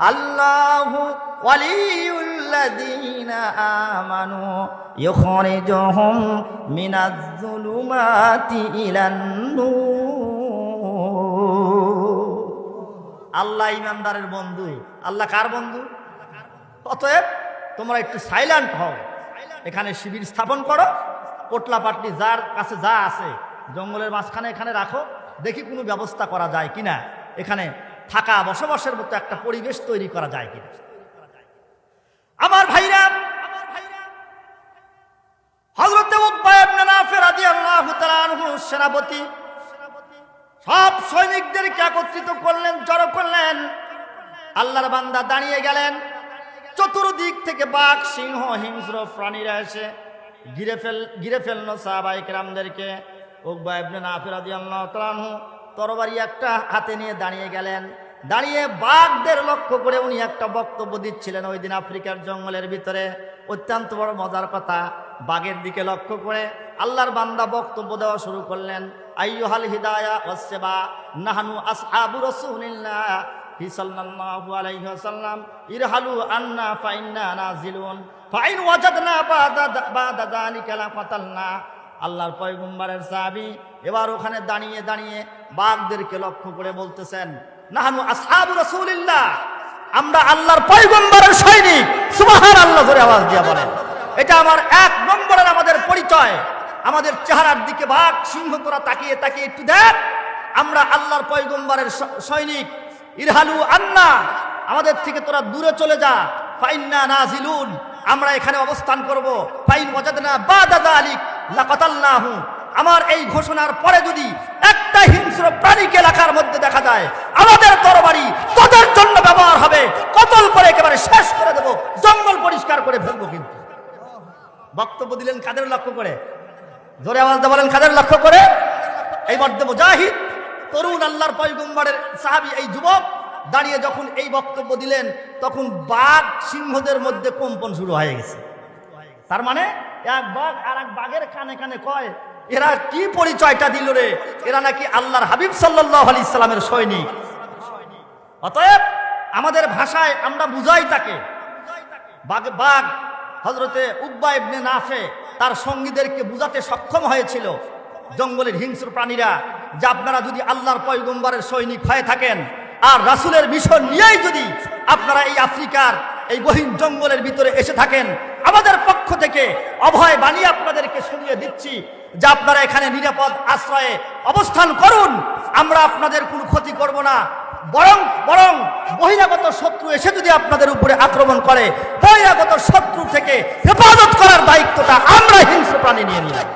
আল্লাহু ওয়ালিউল্লাযীনা আমানু ইখরিজুহুম মিনাজ-যুলুমাতি ইলান নূর। আল্লাহ ইমানদারের বন্ধু। আল্লাহ কার বন্ধু? অতএব তোমরা একটু সাইলেন্ট হও। এখানে শিবির স্থাপন করো। পোটলা পাটলি যার কাছে যা আছে, জঙ্গলের মাঝখানে এখানে রাখো। দেখি কোনো ব্যবস্থা করা যায় কিনা। এখানে থাকা, বসবাসের মতো একটা পরিবেশ তৈরি করা যায় কিনা? আমার ভাইরা হজরতে সেনাপতি, সব সৈনিকদেরকে একত্রিত করলেন, জড়ো করলেন। আল্লাহর বান্দা দাঁড়িয়ে গেলেন। চতুর্দিক থেকে বাঘ, সিংহ, হিংস্র প্রাণীরা এসে ঘিরে ফেল, ঘিরে ফেলল সাহাবাহিক রামদেরকে উকবা ইবনে নাফির তাআলা আনহু তরবারি একটা হাতে নিয়ে দাঁড়িয়ে গেলেন। দাঁড়িয়ে বাঘদের লক্ষ্য করে উনি একটা বক্তব্য দিচ্ছিলেন ওই দিন আফ্রিকার জঙ্গলের ভিতরে। অত্যন্ত বড় মজার কথা, বাঘের দিকে লক্ষ্য করে আল্লাহর বান্দা বক্তব্য দেওয়া শুরু করলেন। আইয়ুহাল হিদায়া ওয়াসসেবা, নাহানু আসহাবু রাসূলিল্লাহ হি ইরহালু আন্না নাজিলুন। ফাইন আল্লাহর পয়গম্বরের এবার ওখানে দাঁড়িয়ে দাঁড়িয়ে বাঘদেরকে লক্ষ্য করে বলতেছেন আমরা আল্লাহর পয়গম্বরের সৈনিক। সুবহান আল্লাহ ধরে আওয়াজ দিয়ে বলেন। এটা আমার এক নম্বরের আমাদের পরিচয়। আমাদের চেহারার দিকে ভাগ সিংহ তোরা তাকিয়ে তাকিয়ে একটু দেখ। আমরা আল্লাহর পয়গম্বরের সৈনিক। ইরহালু আন্না, আমাদের থেকে তোরা দূরে চলে যা। ফাইন্না নাজিলুন, আমরা এখানে অবস্থান করব। ফাইন ওয়াজাদনা বাদাদা আলিক লাকাতাল্লাহু আমার এই ঘোষণার পরে যদি একটা হিংস্র প্রাণীকে এলাকার মধ্যে দেখা যায়, আমাদের তরবারি তোদের জন্য ব্যবহার হবে। কতল করে একেবারে শেষ করে দেব, জঙ্গল পরিষ্কার করে ফেলব কিন্তু। বক্তব্য দিলেন কাদের লক্ষ্য করে? জোরে আওয়াজ বলেন কাদের লক্ষ্য করে? এই মধ্যে মুজাহিদ তরুণ আল্লাহর পয়গম্বরের সাহাবী এই যুবক দাঁড়িয়ে যখন এই বক্তব্য দিলেন, তখন বাঘ সিংহদের মধ্যে কম্পন শুরু হয়ে গেছে। তার মানে এক বাঘ আর এক বাঘের কানে কানে কয় এরা কি পরিচয়টা দিল রে? এরা নাকি আল্লাহর হাবিব সাল্লাহ আলি ইসলামের সৈনিক। অতএব আমাদের ভাষায় আমরা বুঝাই তাকে। বাঘ বাঘ হজরতে উব্বা ইবনে নাফে তার সঙ্গীদেরকে বুঝাতে সক্ষম হয়েছিল। জঙ্গলের হিংস্র প্রাণীরা, যে আপনারা যদি আল্লাহর পয়গম্বরের সৈনিক হয়ে থাকেন, আর রাসুলের মিশন নিয়েই যদি আপনারা এই আফ্রিকার, এই গহীন জঙ্গলের ভিতরে এসে থাকেন, আমাদের পক্ষ থেকে অভয় বাণী আপনাদেরকে শুনিয়ে দিচ্ছি। যে আপনারা এখানে নিরাপদ আশ্রয়ে অবস্থান করুন, আমরা আপনাদের কোনো ক্ষতি করব না। বরং বরং বহিরাগত শত্রু এসে যদি আপনাদের উপরে আক্রমণ করে, বহিরাগত শত্রু থেকে হেফাজত করার দায়িত্বটা আমরা হিংস্র প্রাণী নিয়ে নিলাম।